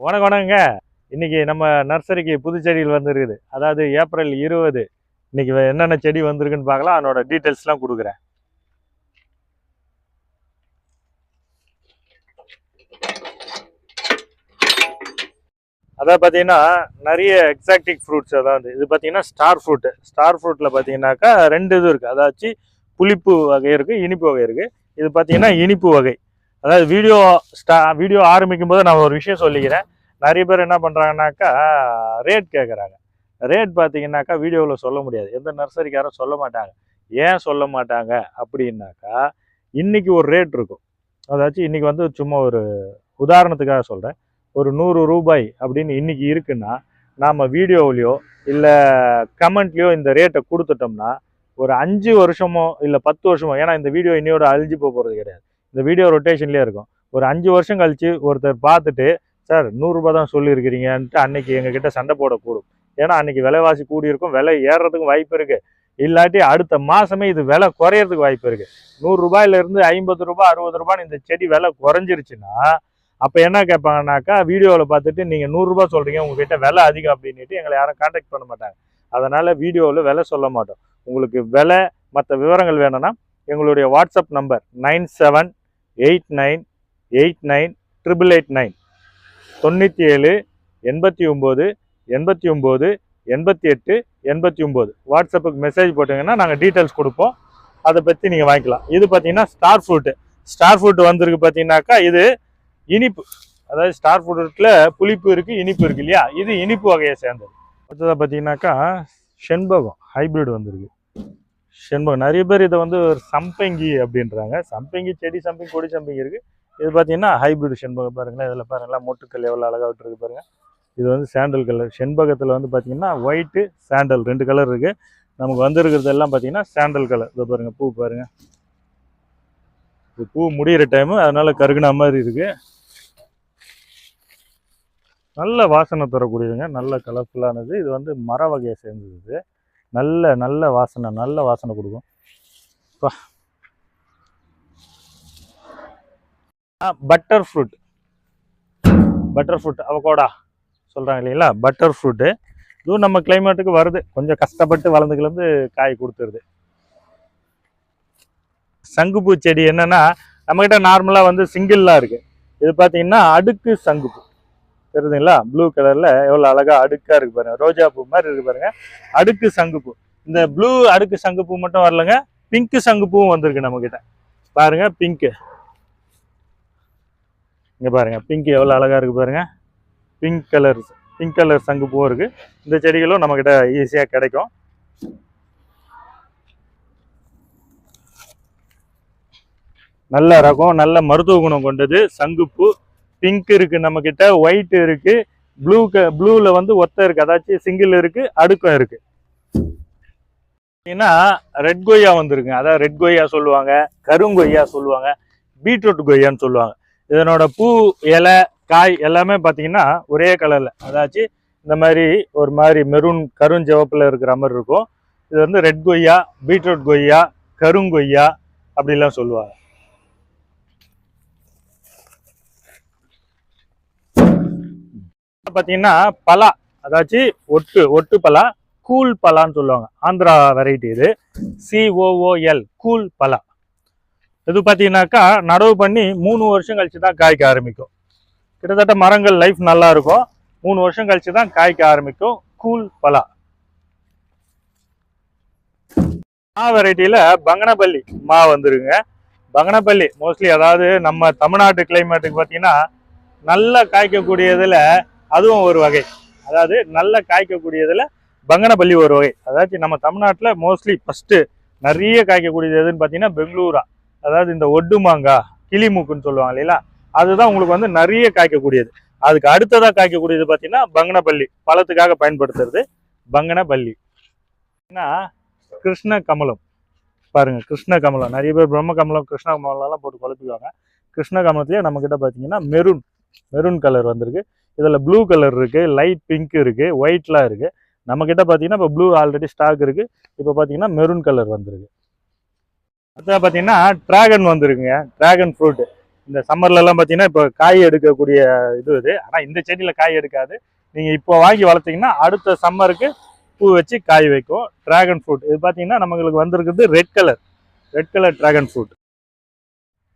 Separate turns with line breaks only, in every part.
வணக்கம் வணக்கங்க. இன்றைக்கி நம்ம நர்சரிக்கு புது செடிகள் வந்துருக்குது. அதாவது ஏப்ரல் இருபது. இன்றைக்கி வே- என்னென்ன செடி வந்திருக்குன்னு பார்க்கலாம். அதனோட டீட்டெயில்ஸ்லாம் கொடுக்குறேன். அதாவது பார்த்தீங்கன்னா நிறைய எக்ஸாக்டிக் ஃப்ரூட்ஸ் அதாவது இது பார்த்தீங்கன்னா ஸ்டார் ஃப்ரூட்டு ஸ்டார் ஃப்ரூட்டில் பார்த்தீங்கன்னாக்கா ரெண்டு இது இருக்குது அதாச்சு புளிப்பு வகை இருக்குது இனிப்பு வகை இருக்குது இது பார்த்தீங்கன்னா இனிப்பு வகை. அதாவது வீடியோ ஸ்டா வீடியோ ஆரம்பிக்கும் போது நான் ஒரு விஷயம் சொல்லிக்கிறேன். நிறைய பேர் என்ன பண்ணுறாங்கனாக்கா ரேட் கேட்குறாங்க ரேட் பார்த்தீங்கன்னாக்கா வீடியோவில் சொல்ல முடியாது. எந்த நர்சரிக்காரும் சொல்ல மாட்டாங்க. ஏன் சொல்ல மாட்டாங்க? அப்படின்னாக்கா இன்னைக்கு ஒரு ரேட் இருக்கும். அதாச்சும் இன்றைக்கி வந்து சும்மா ஒரு உதாரணத்துக்காக சொல்கிறேன் ஒரு நூறு ரூபாய் அப்படின்னு இன்றைக்கி இருக்குன்னா நாம் வீடியோவிலையோ இல்லை கமெண்ட்லேயோ இந்த ரேட்டை கொடுத்துட்டோம்னா ஒரு அஞ்சு வருஷமோ இல்லை பத்து வருஷமோ ஏன்னா இந்த வீடியோ இன்னையோட அழிஞ்சு போக போகிறது கிடையாது. இந்த வீடியோ ரொட்டேஷன்லேயே இருக்கும். ஒரு அஞ்சு வருஷம் கழித்து ஒருத்தர் பார்த்துட்டு சார் நூறுரூபா தான் சொல்லியிருக்கிறீங்கன்ட்டு அன்னைக்கு எங்ககிட்ட சண்டை போடக்கூடும் ஏன்னா அன்னைக்கு விலைவாசி கூடி இருக்கும் விலை ஏறுறதுக்கும் வாய்ப்பு இருக்குது இல்லாட்டி அடுத்த மாதமே இது விலை குறையறதுக்கு வாய்ப்பு இருக்குது நூறுரூபாயிலேருந்து ஐம்பது ரூபா அறுபது ரூபான்னு இந்த செடி விலை குறைஞ்சிருச்சுன்னா அப்போ என்ன கேட்பாங்கனாக்கா வீடியோவில் பார்த்துட்டு நீங்கள் நூறுரூபா சொல்கிறீங்க உங்ககிட்ட விலை அதிகம் அப்படின்ட்டு எங்களை யாரும் காண்டாக்ட் பண்ண மாட்டாங்க. அதனால் வீடியோவில் விலை சொல்ல மாட்டோம். உங்களுக்கு விலை மற்ற விவரங்கள் வேணும்னா எங்களுடைய WhatsApp number nine seven eight nine eight nine triple eight nine. தொண்ணூற்றி ஏழு எண்பத்தி ஒம்பது எண்பத்தி ஒம்பது எண்பத்தி எட்டு எண்பத்தி ஒம்பது வாட்ஸ்அப்புக்கு மெசேஜ் போட்டிங்கன்னா நாங்கள் டீட்டெயில்ஸ் கொடுப்போம். அதை பற்றி நீங்கள் வாங்கிக்கலாம். இது பார்த்தீங்கன்னா ஸ்டார் ஃப்ரூட்டு ஸ்டார் ஃப்ரூட் வந்திருக்கு பார்த்தீங்கன்னாக்கா இது இனிப்பு. அதாவது ஸ்டார் ஃப்ரூட்டில் புளிப்பு இருக்குது இனிப்பு இருக்குது இல்லையா? இது இனிப்பு வகையை சேர்ந்தது. அடுத்ததாக பார்த்தீங்கன்னாக்கா செண்பகம் ஹைப்ரிட் வந்திருக்கு. செண்பகம். நிறைய பேர் இதை வந்து ஒரு சம்பங்கி அப்படின்றாங்க. சம்பங்கி செடி சம்பங்கி கொடி சம்பங்கி இருக்குது இது பார்த்தீங்கன்னா ஹைபிரிட் செண்பகம் பாருங்களேன். இதில் பாருங்களேன் மொட்டுக்கல் எவ்வளோ அழகாக விட்டுருக்கு பாருங்க. இது வந்து சாண்டல் கலர் செண்பகத்தில் வந்து பார்த்தீங்கன்னா ஒயிட்டு சாண்டல் ரெண்டு கலர் இருக்கு. நமக்கு வந்துருக்கிறது எல்லாம் பார்த்தீங்கன்னா சாண்டல் கலர் இதை பாருங்க பூ பாருங்க. இது பூ முடியிற டைமு அதனால கருகுன மாதிரி இருக்கு. நல்ல வாசனை தரக்கூடியதுங்க. நல்ல கலர்ஃபுல்லானது இது வந்து மர வகையை சேர்ந்தது. நல்ல நல்ல வாசனை நல்ல வாசனை கொடுக்கும். Butter fruit butter fruit avocado சொல்கிறாங்க இல்லைங்களா? பட்டர் ஃப்ரூட்டு இதுவும் நம்ம கிளைமேட்டுக்கு வருது. கொஞ்சம் கஷ்டப்பட்டு வளர்ந்துக்கிலேருந்து காய் கொடுத்துருது. சங்குப்பூ செடி என்னன்னா நம்மக்கிட்ட நார்மலாக வந்து சிங்கிள்லாம் இருக்குது இது பார்த்தீங்கன்னா அடுக்கு சங்குப்பூ. தெரியுதுங்களா? ப்ளூ கலரில் எவ்வளோ அழகாக அடுக்காக இருக்குது பாருங்கள் ரோஜா பூ மாதிரி இருக்குது பாருங்கள் அடுக்கு சங்குப்பூ இந்த ப்ளூ அடுக்கு சங்குப்பூ மட்டும் வரலங்க. பிங்க் சங்குப்பூவும் வந்திருக்கு நம்மக்கிட்ட பாருங்கள் பிங்க்கு இங்கே பாருங்கள் பிங்க் எவ்வளோ அழகாக இருக்குது பாருங்க. பிங்க் கலர் பிங்க் கலர் சங்குப்பூவும் இருக்குது இந்த செடிகளும் நம்மக்கிட்ட ஈஸியாக கிடைக்கும். நல்ல ரகம் நல்ல மருத்துவ குணம் கொண்டது சங்குப்பூ பிங்க் இருக்கு நம்மக்கிட்ட ஒயிட் இருக்கு ப்ளூ ப்ளூல வந்து ஒத்த இருக்கு. அதாச்சும் சிங்கிள் இருக்கு அடுக்கம் இருக்கு. பார்த்தீங்கன்னா ரெட் கொய்யா வந்துருங்க. அதாவது ரெட் கொய்யா சொல்லுவாங்க கருங்கொய்யா சொல்லுவாங்க பீட்ரூட் கொய்யான்னு சொல்லுவாங்க. இதனோட பூ இலை காய் எல்லாமே பார்த்தீங்கன்னா ஒரே கலர்ல அதாச்சும் இந்த மாதிரி ஒரு மாதிரி மெரூன் கருஞ்சிவப்பில் இருக்கிற மாதிரி இருக்கும். இது வந்து ரெட் கொய்யா பீட்ரூட் கொய்யா கருங்கொய்யா அப்படிலாம் சொல்லுவாங்க. பார்த்தீங்கன்னா பலா அதாச்சு ஒட்டு ஒட்டு பலா கூல் பலான்னு சொல்லுவாங்க. ஆந்திரா வெரைட்டி இது. சிஓஓஎல் கூல் பலா. இது பார்த்தீங்கன்னாக்கா நடவு பண்ணி மூணு வருஷம் கழிச்சு தான் காய்க்க ஆரம்பிக்கும். கிட்டத்தட்ட மரங்கள் லைஃப் நல்லா இருக்கும். மூணு வருஷம் கழிச்சு தான் காய்க்க ஆரம்பிக்கும். கூல் பலா. மா வெரைட்டியில் பங்கனப்பள்ளி மா வந்துருங்க. பங்கனப்பள்ளி மோஸ்ட்லி அதாவது நம்ம தமிழ்நாட்டு கிளைமேட்டுக்கு பார்த்தீங்கன்னா நல்லா காய்க்கக்கூடியதில் அதுவும் ஒரு வகை. அதாவது நல்ல காய்க்கக்கூடியதில் பங்கனப்பள்ளி ஒரு வகை. அதாச்சும் நம்ம தமிழ்நாட்டில் மோஸ்ட்லி ஃபஸ்ட்டு நிறைய காய்க்கக்கூடியது எதுன்னு பார்த்தீங்கன்னா பெங்களூரா. அதாவது இந்த ஒட்டு மாங்காய் கிளிமூக்குன்னு சொல்லுவாங்க இல்லைங்களா அதுதான் உங்களுக்கு வந்து நிறைய காய்க்கக்கூடியது. அதுக்கு அடுத்ததாக காய்க்கக்கூடியது பார்த்தீங்கன்னா பங்கனப்பள்ளி. பழத்துக்காக பயன்படுத்துறது பங்கனப்பள்ளி. ஏன்னா கிருஷ்ண கமலம் பாருங்க கிருஷ்ண கமலம் நிறைய பேர் பிரம்ம கமலம் கிருஷ்ண கமலம்லாம் போட்டு குழப்பிக்குவாங்க. கிருஷ்ண கமலத்திலே நம்மக்கிட்ட பார்த்தீங்கன்னா மெரூன் மெரூன் கலர் வந்திருக்கு. இதில் ப்ளூ கலர் இருக்குது லைட் பிங்க் இருக்குது ஒயிட்லாம் இருக்குது நம்மக்கிட்ட பார்த்தீங்கன்னா இப்போ ப்ளூ ஆல்ரெடி ஸ்டாக் இருக்குது இப்போ பார்த்தீங்கன்னா மெரூன் கலர் வந்திருக்கு. அடுத்தது பார்த்தீங்கன்னா ட்ராகன் வந்துருக்குங்க. ட்ராகன் ஃப்ரூட் இந்த சம்மர்லலாம் பார்த்தீங்கன்னா இப்போ காய் எடுக்கக்கூடிய இது இது. ஆனால் இந்த செடியில் காய் எடுக்காது. நீங்கள் இப்போ வாங்கி வளர்த்தீங்கன்னா அடுத்த சம்மருக்கு பூ வச்சு காய் வைக்கும். டிராகன் ஃப்ரூட் இது பார்த்தீங்கன்னா நம்மளுக்கு வந்திருக்குது red colour red colour dragon fruit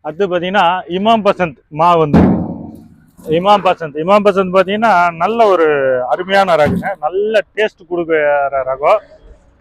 அடுத்து பார்த்தீங்கன்னா இமாம் பசந்த் மா வந்து இமாம் பசந்த். இமாம் பசந்த் பார்த்தீங்கன்னா நல்ல ஒரு அருமையான ரகங்க. நல்ல டேஸ்ட் கொடுக்குற ரகம்.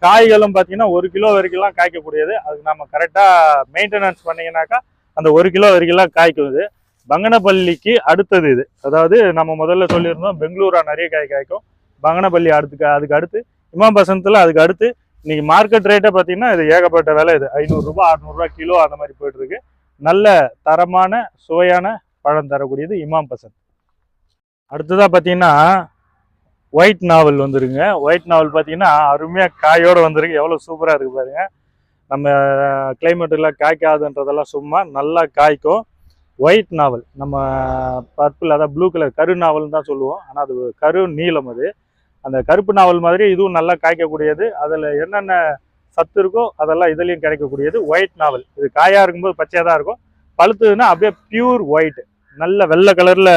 காய்களும் பார்த்தீங்கன்னா ஒரு கிலோ வரைக்கும்லாம் காய்க்கக்கூடியது. அதுக்கு நம்ம கரெக்டாக மெயின்டெனன்ஸ் பண்ணீங்கன்னாக்கா அந்த ஒரு கிலோ வரைக்கும்லாம் காய்க்குது. பங்கனப்பள்ளிக்கு அடுத்தது இது. அதாவது நம்ம முதல்ல சொல்லியிருந்தோம் பெங்களூரா நிறைய காய் காய்க்கும். பங்கனப்பள்ளி அடுத்து அதுக்கு அடுத்து இமாம் பசந்தில் அதுக்கு அடுத்து இன்னைக்கு மார்க்கெட் ரேட்டை பார்த்தீங்கன்னா இது ஏகப்பட்ட விலை இது. ஐநூறுரூபா அறநூறுரூவா கிலோ அந்த மாதிரி போயிட்டுருக்கு நல்ல தரமான சுவையான பழம் தரக்கூடியது இமாம் பசந்த். அடுத்ததாக பார்த்தீங்கன்னா ஒயிட் நாவல் வந்துருங்க. ஒயிட் நாவல் பார்த்தீங்கன்னா அருமையாக காயோடு வந்திருக்கு. எவ்வளோ சூப்பராக இருக்குது பாருங்க. நம்ம கிளைமேட்டில் காய்க்காதுன்றதெல்லாம் சும்மா நல்லா காய்க்கும். ஒயிட் நாவல் நம்ம பர்பிள் அதாவது ப்ளூ கலர் கரு நாவல்னு தான் சொல்லுவோம். ஆனால் அது கரு நீலம் அது. அந்த கருப்பு நாவல் மாதிரி இதுவும் நல்லா காய்க்கக்கூடியது. அதில் என்னென்ன சத்து இருக்கோ அதெல்லாம் இதுலேயும் கிடைக்கக்கூடியது ஒயிட் நாவல் இது காயாக இருக்கும்போது பச்சையாக தான் இருக்கும். பழுத்துதுன்னா அப்படியே பியூர் ஒயிட் நல்ல வெள்ளை கலரில்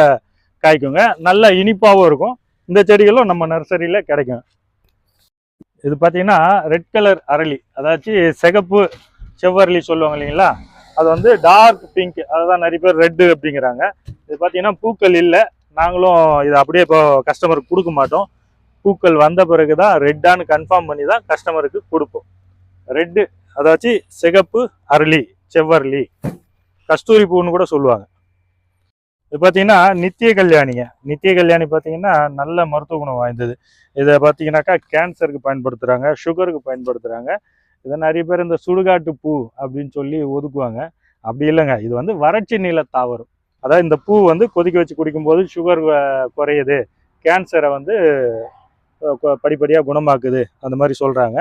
காய்க்குங்க. நல்ல இனிப்பாகவும் இருக்கும். இந்த செடிகளும் நம்ம நர்சரியில் கிடைக்கும். இது பார்த்தீங்கன்னா ரெட் கலர் அரளி. அதாச்சு சிகப்பு செவ்வரளி சொல்லுவாங்க இல்லைங்களா? அது வந்து டார்க் பிங்க். அதுதான் நிறைய பேர் ரெட்டு அப்படிங்கிறாங்க. இது பார்த்தீங்கன்னா பூக்கள் இல்லை. நாங்களும் இதை அப்படியே இப்போ கஸ்டமருக்கு கொடுக்க மாட்டோம். பூக்கள் வந்த பிறகு தான் ரெட்டான்னு கன்ஃபார்ம் பண்ணி தான் கஸ்டமருக்கு கொடுப்போம். ரெட்டு அதாச்சு சிகப்பு அரளி செவ்வரளி. கஸ்தூரி பூன்னு கூட சொல்லுவாங்க. இது பார்த்தீங்கன்னா நித்திய கல்யாணிங்க. நித்திய கல்யாணி பார்த்தீங்கன்னா நல்ல மருத்துவ குணம் வாய்ந்தது. இதை பார்த்தீங்கன்னாக்கா கேன்சருக்கு பயன்படுத்துகிறாங்க சுகருக்கு பயன்படுத்துகிறாங்க இதை நிறைய பேர் இந்த சுடுகாட்டு பூ அப்படின்னு சொல்லி ஒதுக்குவாங்க. அப்படி இல்லைங்க. இது வந்து வறட்சி நில தாவரம். அதாவது இந்த பூ வந்து கொதிக்க வச்சு குடிக்கும்போது சுகர் குறையுது. கேன்சரை வந்து படிப்படியாக குணமாக்குது. அந்த மாதிரி சொல்கிறாங்க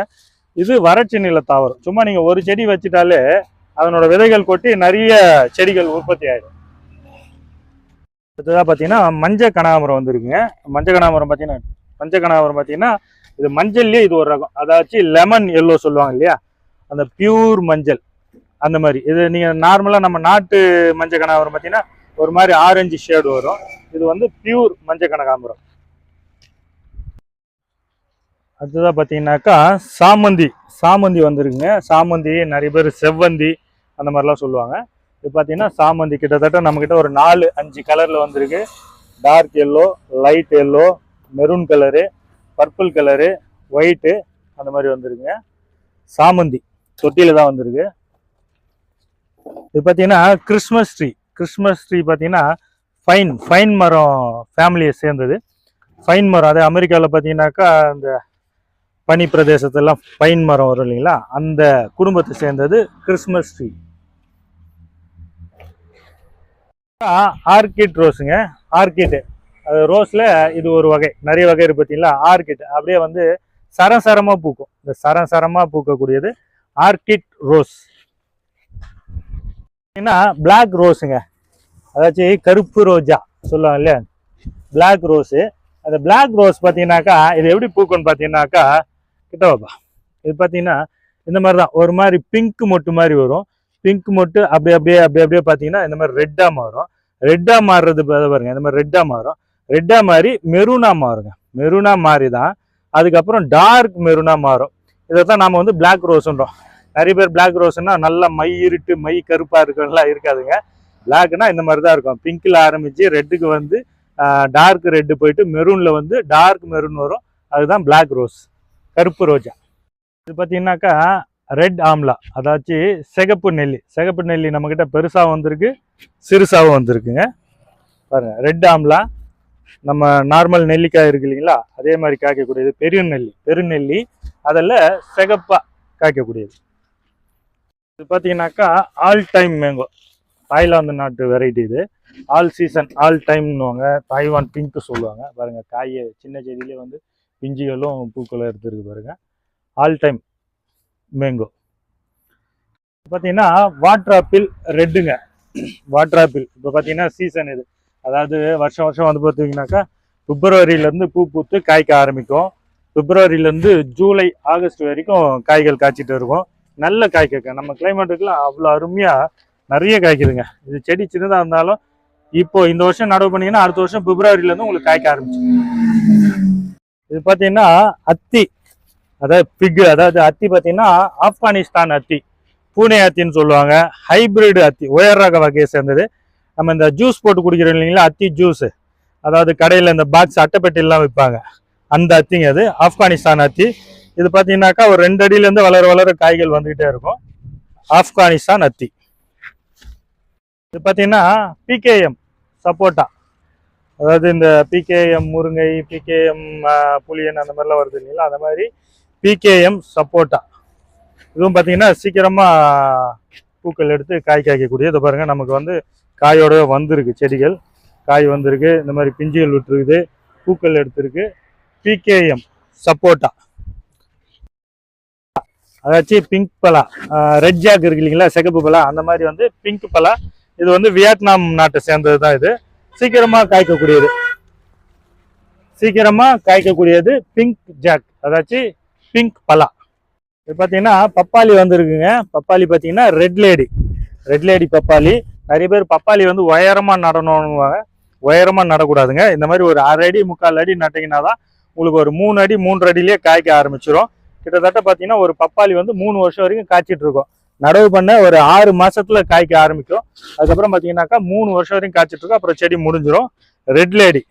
இது வறட்சி நில தாவரம். சும்மா நீங்கள் ஒரு செடி வச்சுட்டாலே அதனோட விதைகள் கொட்டி நிறைய செடிகள் உற்பத்தி ஆகிடும் அடுத்ததாக பார்த்தீங்கன்னா மஞ்சள் கனகாமரம் வந்துருக்குங்க. மஞ்சள் கனகாமரம் பார்த்தீங்கன்னா மஞ்சள் கனகாமரம் பார்த்தீங்கன்னா இது மஞ்சள்லேயே இது ஒரு ரகம். அதாச்சு லெமன் எல்லோ சொல்லுவாங்க இல்லையா? அந்த பியூர் மஞ்சள். அந்த மாதிரி. இது நீங்கள் நார்மலாக நம்ம நாட்டு மஞ்சள் கனகாமரம் பார்த்தீங்கன்னா ஒரு மாதிரி ஆரஞ்சு ஷேடு வரும். இது வந்து பியூர் மஞ்சள் கனகாமரம் அடுத்ததாக பார்த்தீங்கன்னாக்கா சாமந்தி. சாமந்தி வந்துருக்குங்க. சாமந்தி நிறைய பேர் செவ்வந்தி அந்த மாதிரிலாம் சொல்லுவாங்க. இது பார்த்தீங்கன்னா சாமந்தி கிட்டத்தட்ட நம்மக்கிட்ட ஒரு நாலு அஞ்சு கலரில் வந்திருக்கு. Dark yellow light yellow maroon colour purple colour white அந்த மாதிரி வந்துருங்க சாமந்தி தொட்டியில் தான் வந்திருக்கு. இது பார்த்தீங்கன்னா கிறிஸ்மஸ் ட்ரீ கிறிஸ்மஸ் ட்ரீ பார்த்தீங்கன்னா ஃபைன் ஃபைன் மரம் ஃபேமிலியை சேர்ந்தது. ஃபைன் மரம் அதே அமெரிக்காவில் பார்த்தீங்கன்னாக்கா அந்த பனி பிரதேசத்தெல்லாம் பைன் மரம் வரும் இல்லைங்களா? அந்த குடும்பத்தை சேர்ந்தது கிறிஸ்மஸ் ட்ரீ ஆர்கிட் ரோஸுங்க. ஆர்கிட்டு. அது ரோஸில் இது ஒரு வகை. நிறைய வகை இருக்குது பார்த்தீங்களா? ஆர்கிட். அப்படியே வந்து சரம் சரமாக பூக்கும். இந்த சரம் சரமாக பூக்கக்கூடியது ஆர்கிட் ரோஸ். ஏன்னா பிளாக் ரோஸுங்க. அதாச்சும் கருப்பு ரோஜா சொல்லுவாங்க இல்லையா? Black rose. அந்த பிளாக் ரோஸ் பார்த்தீங்கன்னாக்கா இது எப்படி பூக்கும்னு பார்த்தீங்கன்னாக்கா கிட்ட இது பார்த்தீங்கன்னா இந்த மாதிரி தான் ஒரு மாதிரி பிங்க் மொட்டு மாதிரி வரும். பிங்க் மொட்டு அப்படியே அப்படியே அப்படியே அப்படியே பார்த்தீங்கன்னா இந்த மாதிரி ரெட்டாக மாறும். ரெட்டாக மாறுறது பாருங்க இந்த மாதிரி ரெட்டாக மாறும். ரெட்டாக மாறி மெரூனாக மாறுங்க. மெரூனாக மாறி தான் அதுக்கப்புறம் டார்க் மெரூனாக மாறும். இதை தான் நாம் வந்து பிளாக் ரோஸ்ன்றோம் நிறைய பேர் பிளாக் ரோஸ்னா நல்லா மை இருட்டு மை கருப்பாக இருக்கிறதுலாம் இருக்காதுங்க. பிளாக்னா இந்த மாதிரி தான் இருக்கும் பிங்க்கில் ஆரம்பித்து ரெட்டுக்கு வந்து டார்க் ரெட்டு போயிட்டு மெரூனில் வந்து டார்க் மெரூன் வரும். அதுதான் பிளாக் ரோஸ் கருப்பு ரோஜா. இது பார்த்தீங்கன்னாக்கா ரெட் ஆம்லா அதாச்சு சிகப்பு நெல்லி. சிகப்பு நெல்லி நம்மக்கிட்ட பெருசாகவும் வந்திருக்கு சிறுசாகவும் வந்திருக்குங்க. பாருங்க ரெட் ஆம்லா நம்ம நார்மல் நெல்லிக்காய் இருக்கு இல்லைங்களா அதே மாதிரி காய்க்கக்கூடியது பெரிய நெல்லி. பெருநெல்லி அதில் சிகப்பாக காய்க்கக்கூடியது. இது பார்த்தீங்கன்னாக்கா ஆல் டைம் மேங்கோ தாய்லாந்து நாட்டு வெரைட்டி இது. ஆல் சீசன் ஆல் டைம்னுவாங்க தாய்வான் பிங்க் சொல்லுவாங்க. பாருங்க காயை சின்ன செடியிலே வந்து பிஞ்சுகளும் பூக்களும் எடுத்துருக்கு பாருங்கள் ஆல் டைம் மேங்கோ பார்த்தீங்கன்னா வாட்டர் ஆப்பிள் ரெட்டுங்க வாட்டர் ஆப்பிள் இப்போ பார்த்தீங்கன்னா சீசன் இது. அதாவது வருஷம் வருஷம் வந்து பார்த்தீங்கன்னாக்கா பிப்ரவரியிலேருந்து பூ பூத்து காய்க்க ஆரம்பிக்கும். பிப்ரவரியிலேருந்து ஜூலை ஆகஸ்ட் வரைக்கும் காய்கள் காய்ச்சிட்டு இருக்கும். நல்ல காய் நம்ம கிளைமேட்டுக்குலாம் அவ்வளோ அருமையாக நிறைய காய்க்குதுங்க. இது செடி சின்னதாக இருந்தாலும் இப்போ இந்த வருஷம் நடவு பண்ணீங்கன்னா அடுத்த வருஷம் பிப்ரவரியிலேருந்து உங்களுக்கு காய்க்க ஆரம்பிச்சு இது பார்த்தீங்கன்னா அத்தி அதாவது பிக் அதாவது அத்தி பார்த்தீங்கன்னா ஆப்கானிஸ்தான் அத்தி. பூனே அத்தின்னு சொல்லுவாங்க. ஹைபிரிட் அத்தி உயர் ரக வகையை சேர்ந்தது. நம்ம இந்த ஜூஸ் போட்டு குடிக்கிறோம் இல்லைங்களா? அத்தி ஜூஸு அதாவது கடையில் இந்த பாக்ஸ் அட்டைப்பெட்டிலாம் விற்பாங்க. அந்த அத்திங்க அது ஆப்கானிஸ்தான் அத்தி. இது பார்த்தீங்கன்னாக்கா ஒரு ரெண்டு அடியிலேருந்து வளர வளர காய்கள் வந்துகிட்டே இருக்கும். ஆப்கானிஸ்தான் அத்தி. இது பார்த்தீங்கன்னா பிகேஎம் சப்போட்டா. அதாவது இந்த பிகேஎம் முருங்கை பிகேஎம் புளியன் அந்த மாதிரிலாம் வருது இல்லைங்களா? அந்த மாதிரி பிகேஎம் சப்போட்டா இதுவும் பார்த்தீங்கன்னா சீக்கிரமாக பூக்கள் எடுத்து காய் காய்க்கக்கூடிய இதை பாருங்கள் நமக்கு வந்து காயோட வந்திருக்கு செடிகள். காய் வந்திருக்கு. இந்த மாதிரி பிஞ்சுகள் விட்டுருக்குது. பூக்கள் எடுத்திருக்கு. பிகேஎம் சப்போட்டா அதாச்சு பிங்க் பலா. ரெட் ஜாக் இருக்கு இல்லைங்களா? சிகப்பு பலா. அந்த மாதிரி வந்து பிங்க் பலா. இது வந்து வியட்நாம் நாட்டை சேர்ந்தது தான் இது. சீக்கிரமாக காய்க்கக்கூடியது. சீக்கிரமாக காய்க்கக்கூடியது பிங்க் ஜாக் அதாச்சு பிங்க் பலா இது பார்த்தீங்கன்னா பப்பாளி வந்திருக்குங்க. பப்பாளி பார்த்தீங்கன்னா ரெட் லேடி ரெட் லேடி பப்பாளி. நிறைய பேர் பப்பாளி வந்து உயரமாக நடணும்னுவாங்க. உயரமாக நடக்கூடாதுங்க. இந்த மாதிரி ஒரு அரை அடி முக்கால் அடி நட்டிங்கன்னா தான் உங்களுக்கு ஒரு மூணு அடி மூன்று அடியிலேயே காய்க்க ஆரம்பிச்சிரும். கிட்டத்தட்ட பார்த்தீங்கன்னா ஒரு பப்பாளி வந்து மூணு வருஷம் வரைக்கும் காய்ச்சிட்டு இருக்கும். நடவு பண்ண ஒரு ஆறு மாசத்துல காய்க்க ஆரம்பிக்கும். அதுக்கப்புறம் பார்த்தீங்கன்னாக்கா மூணு வருஷம் வரைக்கும் காய்ச்சிட்டு இருக்கும். அப்புறம் செடி முடிஞ்சிடும் ரெட் லேடி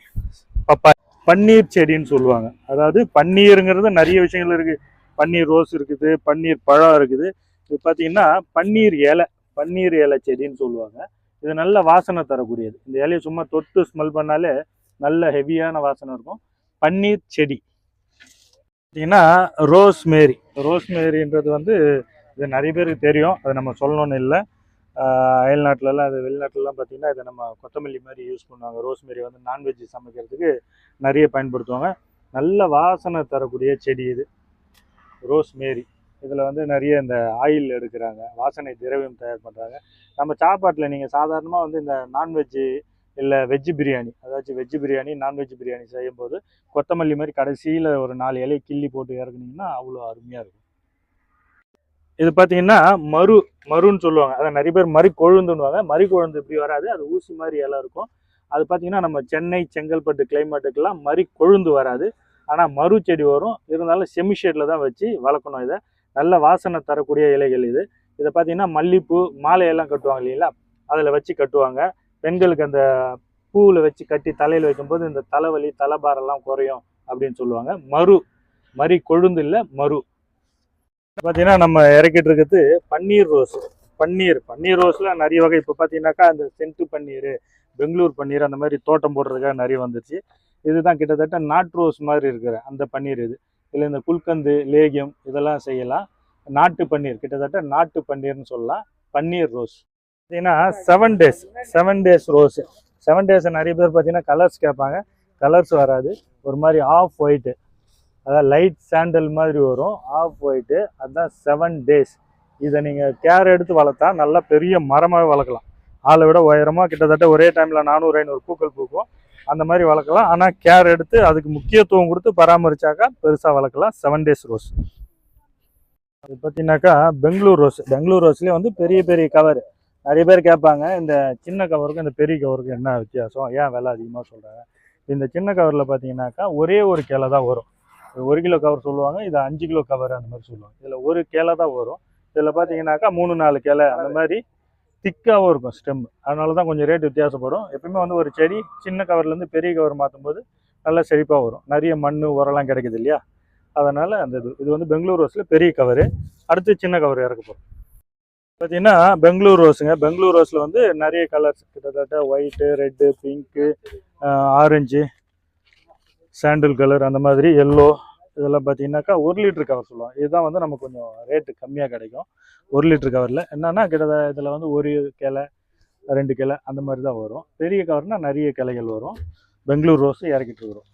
பப்பாளி. பன்னீர் செடின்னு சொல்லுவாங்க. அதாவது பன்னீருங்கிறது நிறைய விஷயங்கள் இருக்குது பன்னீர் ரோஸ் இருக்குது பன்னீர் பழம் இருக்குது. இது பார்த்தீங்கன்னா பன்னீர் இலை பன்னீர் இலை செடின்னு சொல்லுவாங்க. இது நல்ல வாசனை தரக்கூடியது. இந்த இலையை சும்மா தொட்டு ஸ்மெல் பண்ணாலே நல்ல ஹெவியான வாசனை இருக்கும். பன்னீர் செடி. பார்த்தீங்கன்னா ரோஸ் மேரி ரோஸ் மேரின்றது வந்து இது நிறைய பேருக்கு தெரியும். அதை நம்ம சொல்லணும்னு இல்லை. அயல்நாட்டிலலாம் அது வெளிநாட்டிலலாம் பார்த்திங்கன்னா இதை நம்ம கொத்தமல்லி மாதிரி யூஸ் பண்ணுவாங்க. ரோஸ் மேரி வந்து நான்வெஜ் சமைக்கிறதுக்கு நிறைய பயன்படுத்துவாங்க. நல்ல வாசனை தரக்கூடிய செடி இது. ரோஸ் மேரி இதில் வந்து நிறைய இந்த ஆயில் எடுக்கிறாங்க. வாசனை திரவியம் தயார் பண்ணுறாங்க நம்ம சாப்பாட்டில் நீங்கள் சாதாரணமாக வந்து இந்த நான்வெஜ்ஜு இல்லை வெஜ்ஜு பிரியாணி அதாச்சும் வெஜ்ஜு பிரியாணி நான்வெஜ் பிரியாணி செய்யும்போது கொத்தமல்லி மாதிரி கடைசியில் ஒரு நாலு இலையை கிள்ளி போட்டு இறக்குனீங்கன்னா அவ்வளோ அருமையாக இருக்கும். இது பார்த்தீங்கன்னா மறு மருன்னு சொல்லுவாங்க. அதை நிறைய பேர் மறி கொழுந்துன்னுவாங்க. மறி கொழுந்து இப்படி வராது. அது ஊசி மாதிரி எல்லாம் இருக்கும். அது பார்த்தீங்கன்னா நம்ம சென்னை செங்கல்பட்டு கிளைமேட்டுக்கெல்லாம் மறி கொழுந்து வராது. ஆனால் மறு செடி வரும். இருந்தாலும் செமி ஷேடில் தான் வச்சு வளர்க்கணும் இதை. நல்ல வாசனை தரக்கூடிய இலைகள் இது. இதை பார்த்தீங்கன்னா மல்லிப்பூ மாலையெல்லாம் கட்டுவாங்க இல்லைங்களா? அதில் வச்சு கட்டுவாங்க. பெண்களுக்கு அந்த பூவில் வச்சு கட்டி தலையில் வைக்கும்போது இந்த தலைவலி தலைபாரெல்லாம் குறையும் அப்படின்னு சொல்லுவாங்க. மறு மறி கொழுந்து இல்லை மறு பார்த்தீங்கன்னா நம்ம இறக்கிட்டு இருக்கிறது பன்னீர் ரோஸ். பன்னீர். பன்னீர் ரோஸில் நிறைய வகை. இப்போ பார்த்தீங்கன்னாக்கா அந்த சென்ட்டு பன்னீர் பெங்களூர் பன்னீர் அந்த மாதிரி தோட்டம் போடுறதுக்காக நிறைய வந்துருச்சு. இதுதான் கிட்டத்தட்ட நாட்டு ரோஸ் மாதிரி இருக்கிற அந்த பன்னீர் இது. இதில் இந்த குல்கந்து லேகியம் இதெல்லாம் செய்யலாம். நாட்டு பன்னீர். கிட்டத்தட்ட நாட்டு பன்னீர்னு சொல்லலாம். பன்னீர் ரோஸ். பார்த்தீங்கன்னா seven days seven days rose. Seven டேஸை நிறைய பேர் பார்த்தீங்கன்னா கலர்ஸ் கேட்பாங்க. கலர்ஸ் வராது. ஒரு மாதிரி ஆஃப் ஒயிட்டு அதாவது லைட் சாண்டல் மாதிரி வரும். ஆஃப் ஒயிட்டு அதுதான் செவன் டேஸ் இதை நீங்கள் கேர் எடுத்து வளர்த்தா நல்லா பெரிய மரமாகவே வளர்க்கலாம். ஆளை விட உயரமாக கிட்டத்தட்ட ஒரே டைமில் நானூறு ஐநூறு பூக்கள் பூக்கும். அந்த மாதிரி வளர்க்கலாம். ஆனால் கேர் எடுத்து அதுக்கு முக்கியத்துவம் கொடுத்து பராமரிச்சாக்கா பெருசாக வளர்க்கலாம். செவன் டேஸ் ரோஸ் அது பார்த்தீங்கன்னாக்கா பெங்களூர் ரோஸ் பெங்களூர் ரோஸ்லேயே வந்து பெரிய பெரிய கவர் நிறைய பேர் கேட்பாங்க இந்த சின்ன கவருக்கும் இந்த பெரிய கவருக்கும் என்ன வித்தியாசம்? ஏன் விலை அதிகமாக சொல்கிறாங்க இந்த சின்ன கவரில் பார்த்தீங்கன்னாக்கா ஒரே ஒரு கிளை தான் வரும். ஒரு கிலோ கவர் சொல்லுவாங்க இது அஞ்சு கிலோ கவர் அந்த மாதிரி சொல்லுவாங்க. இதில் ஒரு கிளை தான் வரும். இதில் பார்த்தீங்கன்னாக்கா மூணு நாலு கிளை அந்த மாதிரி திக்காகவும் இருக்கும் ஸ்டெம் அதனால தான் கொஞ்சம் ரேட் வித்தியாசப்படும். எப்பவுமே வந்து ஒரு செடி சின்ன கவர்லேருந்து பெரிய கவர் மாற்றும் போது நல்லா செழிப்பாக வரும். நிறைய மண் உரம்லாம் கிடைக்குது இல்லையா? அதனால் அந்த இது இது வந்து பெங்களூர் ரோஸில் பெரிய கவரு அடுத்து சின்ன கவர் இறக்க போகிறோம் பார்த்தீங்கன்னா பெங்களூர் ரோஸுங்க. பெங்களூர் ரோஸில் வந்து நிறைய கலர்ஸ் கிட்டத்தட்ட white red pink orange sandal colour அந்த மாதிரி எல்லோ இதெல்லாம் பார்த்தீங்கன்னாக்கா ஒரு லிட்டர் கவர் சொல்லுவோம் இதுதான் வந்து நமக்கு கொஞ்சம் ரேட்டு கம்மியாக கிடைக்கும். ஒரு லிட்டர் கவரில் என்னென்னா கிட்டத்தட்ட இதில் வந்து ஒரு கிளை ரெண்டு கிளை அந்த மாதிரி தான் வரும். பெரிய கவர்னால் நிறைய கிளைகள் வரும். பெங்களூர் ரோஸு இறக்கிட்டு இருக்கிறோம்